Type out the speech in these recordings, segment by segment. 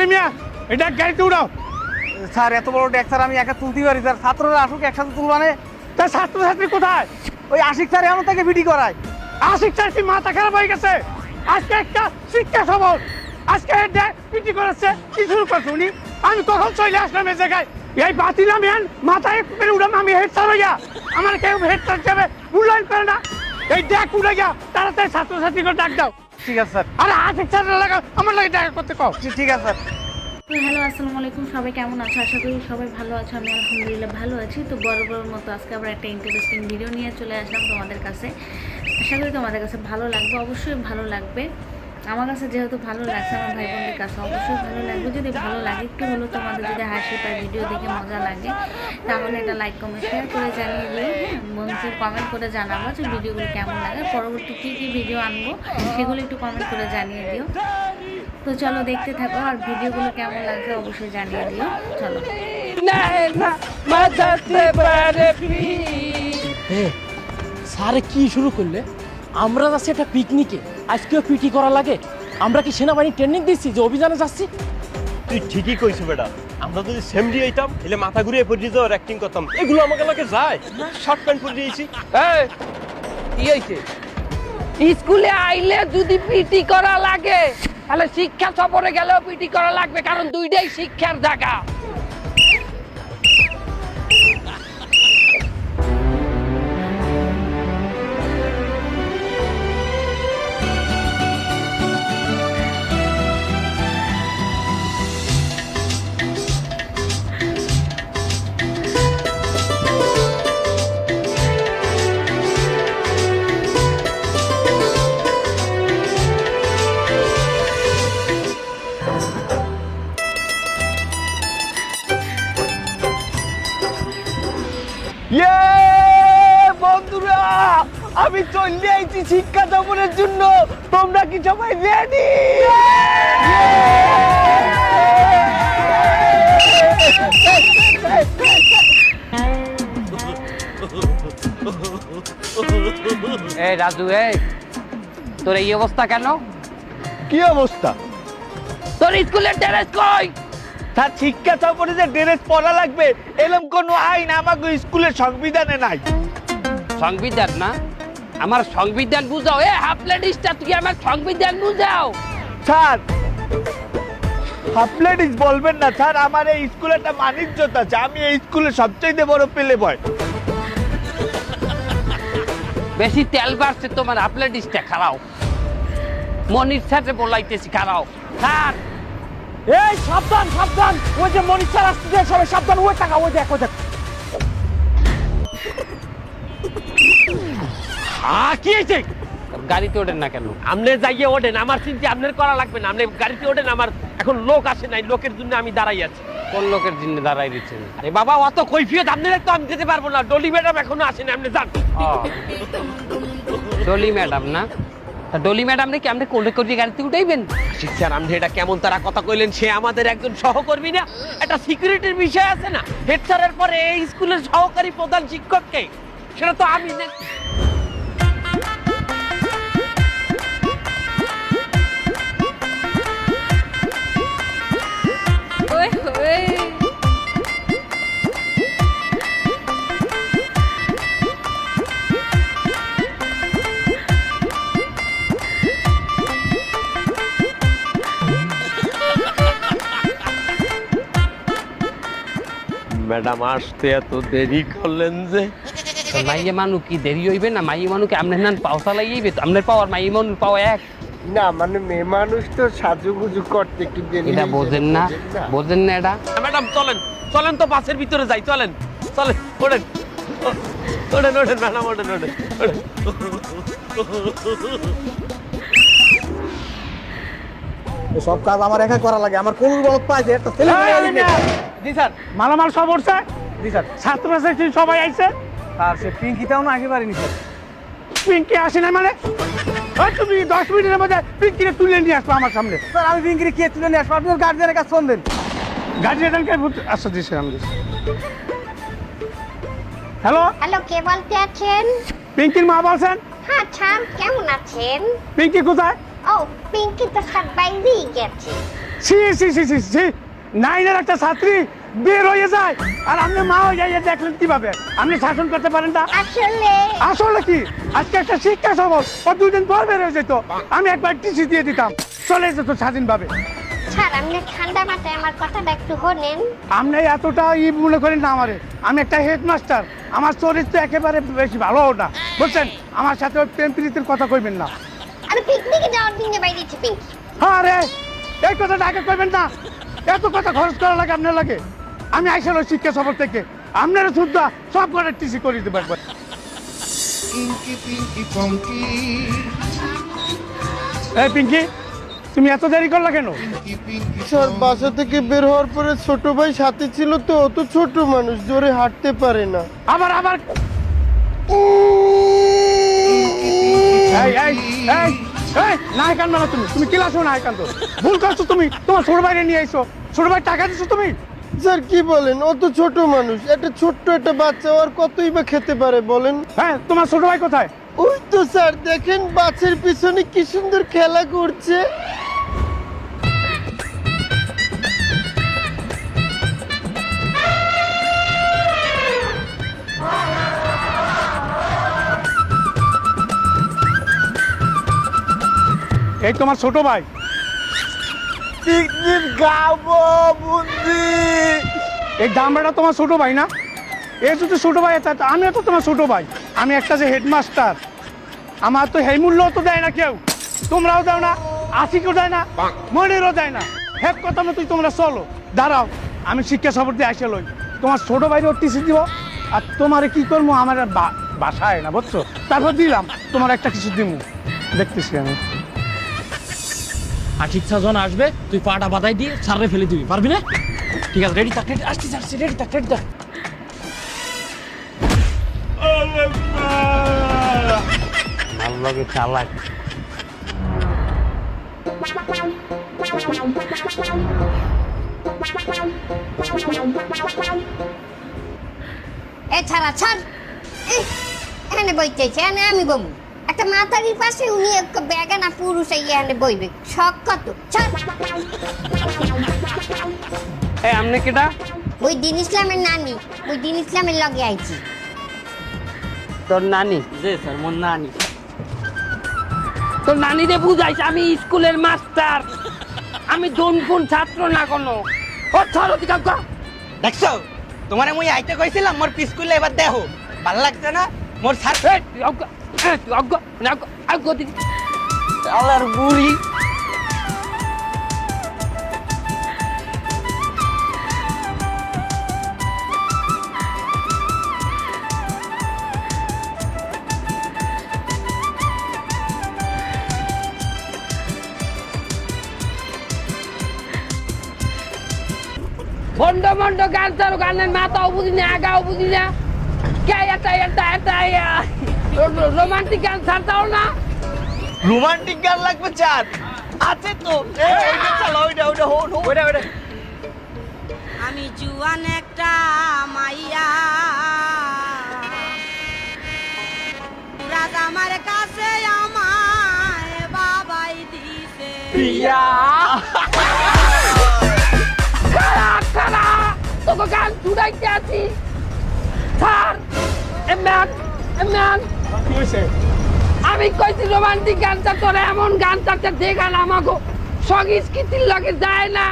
সেলিম মিয়া এটা গাড়িতে উড়াও। স্যার এত বড় স্যার আমি একা তুলতে পারি স্যার। ছাত্ররা আসুক একসাথে তুলবানে তা ছাত্রছাত্রী কোথায়? ওই আশিক স্যার এমন ভিডি করায়। আশিক চাষি মাথা খারাপ হয়ে গেছে? আজকে একটা শিক্ষা সবল আজকে পিটি করেছে কি শুরু করছে উনি? আমি কখন চলে আসলাম এই জায়গায়? এই বাতিলাম ইয়ান মাথায় উড়াম আমি হেড স্যার হইয়া। আমার কেউ হেড স্যার যাবে মূল্যায়ন করে না। এই দেখ উড়ে গিয়া তাড়াতাড়ি ছাত্রছাত্রীকে ডাক দাও। ঠিক আছে স্যার। আরে আশিক স্যার লাগা আমার লাগে দেখা করতে কও। ঠিক- আছে স্যার। হ্যালো আসসালামু আলাইকুম সবাই কেমন আছো? আশা করি সবাই ভালো আছো আমি আলহামদুলিল্লাহ ভালো আছি। তো বড় বড় মতো আজকে আবার একটা ইন্টারেস্টিং ভিডিও নিয়ে চলে আসলাম তোমাদের কাছে। আশা করি তোমাদের কাছে ভালো লাগবে অবশ্যই ভালো লাগবে। আমার কাছে যেহেতু ভালো লাগছে আমার ভাই বোনদের কাছে অবশ্যই ভালো লাগবে। যদি ভালো লাগে একটু হলেও তোমাদের যদি হাসি পায় ভিডিও দেখে মজা লাগে তাহলে এটা লাইক কমেন্ট শেয়ার করে জানিয়ে দিও। হ্যাঁ বন্ধু কমেন্ট করে জানাব যে ভিডিওগুলো কেমন লাগে। পরবর্তী কী কী ভিডিও আনব সেগুলো একটু কমেন্ট করে জানিয়ে দিও। তো চলো দেখতে থাকো আর ভিডিওগুলো কেমন লাগছে অবশ্যই জানিয়ে দিও। চলো। স্যারে কি শুরু করলে? আমরা যাচ্ছি একটা পিকনিকে। আজকেও পিটি করা লাগে। আমরা কি সেনাবাহিনী ট্রেনিং দিচ্ছি যে অভিযানে যাচ্ছি? তুই ঠিকই কইছো বেটা। আমরা যদি সেমডি হইতাম তাহলে মাথা ঘুরিয়ে পড়ে যাওয়ার অ্যাক্টিং করতাম। এগুলো আমাকে লাগে যায়। শর্ট প্যান্ট পরে দিয়েছি। এই, কি হয়েছে স্কুলে আইলে যদি পিটি করা লাগে তাহলে শিক্ষা সফরে গেলেও পিটি করা লাগবে কারণ দুইটাই শিক্ষার জায়গা। ইয়ে বন্ধুরা আমি চলে আইছি শিক্ষা সফরের জন্য। তোমরা কি সবাই রেডি এই রাজু এই তোর এই অবস্থা কেন? কি অবস্থা? তোর স্কুলের ড্রেস কই? তার শিক্ষা সফরে যে ড্রেস পরা লাগবে এরকম কোনো আইন আমাকে স্কুলের সংবিধানে নাই। সংবিধান না? আমার সংবিধান বুঝাও। এ হাফলেডিসটা তুই আমার সংবিধান বুঝাও। স্যার হাফলেডিস বলবেন না স্যার আমার এই স্কুলে একটা মানিজ্যতা আছে আমি এই স্কুলে সবচেয়ে বড় পেলে বয়। বেশি তেল বাড়ছে তোমার হাফলেডিসটা খারাও। মনির সাথে বলাইতেছি খারাও। স্যার এই সাবধান সাবধান। ওই যে মনির স্যার আসছে সবাই সাবধান। ওই টাকা ওই দেখ ওই দেখ। কি হয়েছে? গাড়িতে ওঠেন না কেন? আপনি যাইয়ে ওঠেন আমার চিন্তা আপনার করা লাগবে না। আপনি গাড়িতে ওঠেন আমার এখন লোক আসে নাই লোকের জন্য আমি দাঁড়াই আছি। কোন লোকের জন্য দাঁড়াই দিচ্ছেন আরে বাবা অত কৈফিয়ত আপনার তো আমি দিতে পারব না। ডলি ম্যাডাম এখনও আসেন আপনি যান। ডলি ম্যাডাম না? ডলি ম্যাডাম নাকি আপনি কোল্ড করে গাড়িতে উঠাইবেন? স্যার, আপনি এটা কেমন তারা কথা কইলেন? সে আমাদের একজন সহকর্মী না। একটা সিকিউরিটির বিষয় আছে না? হেড স্যারের পরে এই স্কুলের সহকারী প্রধান শিক্ষককে, সেটা তো আমি না ম্যাডাম আসতে এত দেরি করলেন যে। মাইয়ে মানু কি দেরি হইবে না? মাইয়ে মানুকে আপনার নান পাও চালাইবে আপনার পাওয়ার মাইয়ে মানুষ পাওয়া এক। না মানে মেয়ে মানুষ তো সাজুগুজু করতে একটু দেরি এটা বোঝেন না বোঝেন না। এটা। ম্যাডাম চলেন চলেন তো বাসের ভিতরে যাই চলেন চলেন ওঠেন। ওঠেন ওঠেন ম্যাডাম ওঠেন ওঠেন ওঠেন। সব কাজ আমার একা করা লাগে আমার কোন বলত পাইছে একটা ছেলে। জি স্যার। মালামাল সব উঠছে? জি স্যার। ছাত্রছাত্রী সবাই আইছে? স্যার সে পিঙ্কিটাও না একেবারে স্যার পিঙ্কি আসে না মানে? ওই তুমি দশ মিনিটের মধ্যে পিঙ্কিকে তুলে নিয়ে আসব আমার সামনে। স্যার আমি পিঙ্কিরে কে তুলে নিয়ে আসব? আপনি গার্জিয়ানের কাছে ফোন দেন। গার্জিয়ানকে আচ্ছা দিছে আমি হ্যালো হ্যালো কে বলতে আছেন? পিঙ্কির মা বলছেন? হ্যাঁ ছাম কেমন আছেন? পিঙ্কি কোথায়? ও পিঙ্কি তো সব বাইরেই গেছে। C C C C C নাইনের একটা ছাত্রী বের হয়ে যায়। আর আপনি মা হয়ে যাইয়ে দেখলেন কীভাবে? আপনি শাসন করতে পারেন না আসলে আসলে কি? আজকে একটা শিক্ষা সবল ও দুদিন পর বের হয়ে যেত। আমি একবার টিসি দিয়ে দিতাম। চলে যেত স্বাধীনভাবে। স্যার আপনি ঠান্ডা মাথায় আমার কথাটা একটু শোনেন। আপনি এতটা ই মনে করেন না আমারে। আমি একটা হেডমাস্টার। আমার চরিত্র একেবারে বেশি ভালো না। বুঝছেন? আমার সাথে ওই প্রেম প্রীতির কথা কইবেন না। আমি পিকনিকে যাওয়ার দিনে বাইরেছি পিঙ্কি। হ্যাঁ রে এই কথাটা আগে কইবেন না। এত কথা খরচ করা লাগে আপনার লাগে? আমি আইসাল শিক্ষা সফর থেকে। আপনারা শুদ্ধ সব করে টিসি করে দিতে পারব। এই পিঙ্কি তুমি এত দেরি করলা কেন? স্যার বাসা থেকে বের হওয়ার পরে ছোট ভাই সাথে ছিল তো অত ছোট মানুষ জোরে হাঁটতে পারে না। আবার আবার। এই এই এই। এই নাই না তুমি। তুমি ক্লাসও নাই তো ভুল করছ তুমি। তোমার ছোট ভাইরে নিয়ে এসো ছোট ভাই টাকা দিছো তুমি? স্যার কি বলেন? ও তো ছোট মানুষ। একটা ছোট্ট একটা বাচ্চা ওর কতই বা খেতে পারে বলেন? হ্যাঁ তোমার ছোট ভাই কোথায়? ওই তো স্যার দেখেন বাচ্চার পিছনে কি সুন্দর খেলা করছে। এই তোমার ছোট ভাই। পিকনিক গাবো বুদ্ধি। এই দামড়াটা তোমার ছোট ভাই না? এই যদি ছোট ভাই তা আমিও তো তোমার ছোট ভাই। আমি একটা যে হেডমাস্টার আমার তো এই মূল্য তো দেয় না কেউ। তোমরাও দাও না আশিকেও দেয় না মনিরও দেয় না। হেড কথা মতোই তোমরা চলো। দাঁড়াও আমি শিক্ষা সফর দিয়ে আসে লই। তোমার ছোট ভাইরে টিসি দিব। আর তোমারে কি করব? আমার বাসায় না বুঝছ? তারপর দিলাম। তোমার একটা কিছু দিব দেখতেছি আমি। আশিক সাজন আসবে তুই পাটা বাদাই দিয়ে সারে ফেলে দিবি পারবি না? ঠিক আছে রেডি থাক রেডি আসছি আসছি রেডি থাক রেডি থাক। ভালো লাগে চালাক। এ ছাড়া এখানে বইতেছে আমি বমু একটা মাতারির পাশে উনি এক বেগানা পুরুষ বইবে। শখ কত? এই আমনে কেটা? ওই দিন ইসলামের নানি ওই দিন ইসলামের লগে আইছি। তোর নানি? জি স্যার মন না আনি তোর নানিরে বুঝাইছ আমি স্কুলের মাস্টার। আমি দনপুন ছাত্র না কোনো। ও কর দেখছ? তোমারে মুই আইতে কইছিলাম মোর পিস্কুলে এবার দেখো ভালো লাগছে না? মোর সার এই, তুই অজ্ঞ এই, তুই অজ্ঞ না অজ্ঞ অজ্ঞ দিদি আলার বুড়ি ভন্ড ভন্ড গান চালু গানের রোমান্টিক গান ছাড়তাও না। রোমান্টিক গান লাগবে চার আছে তো। ওইটা ওইটা হো ওইটা ওইটা। আমি জুয়ান একটা মাইয়া। রাজ আমার কাছে আমায় বাবাই দিছে। প্রিয়া। খারা খারা তোকে গান শুনাইতে আছি। Sir a man a man কি হয়েছে আমি কইছি রোমান্টিক গানটা তোরা এমন গান চাচ্ছে যে গান আমাকে সংস্কৃতির লগে যায় না।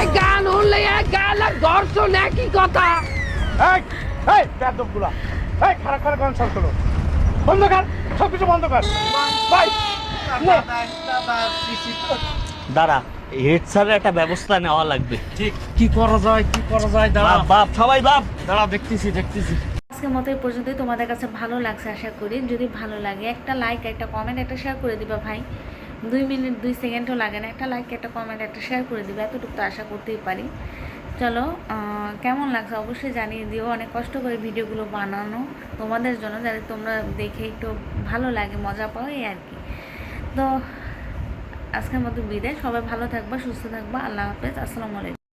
এই গান হলে এক গান আর দর্শন একই কথা। এই এই বেদবগুলা এই খারাপ খারাপ গান সব করো বন্ধ কর সব কিছু বন্ধ কর। ভাই নে। দাঁড়া হেড স্যারের একটা ব্যবস্থা নেওয়া লাগবে। ঠিক। কি করা যায় কি করা যায় দাঁড়া। বাপ বাপ সবাই বাপ। দাঁড়া দেখতেছি দেখতেছি। আজকের মতো এই পর্যন্তই। তোমাদের কাছে ভালো লাগছে আশা করি। যদি ভালো লাগে, একটা লাইক একটা কমেন্ট একটা শেয়ার করে দিবা ভাই। দুই মিনিট, দুই সেকেন্ডও লাগে না। একটা লাইক একটা কমেন্ট একটা শেয়ার করে দিবে। এতটুকু তো আশা করতেই পারি। চলো কেমন লাগছে অবশ্যই জানিয়ে দিও। অনেক কষ্ট করে ভিডিওগুলো বানানো তোমাদের জন্য, যাতে তোমরা দেখে একটু ভালো লাগে, মজা পাও, এই আর কি। তো আজকের মতো বিদায়। সবাই ভালো থাকবা, সুস্থ থাকবা। আল্লাহ হাফেজ। আসসালামু আলাইকুম।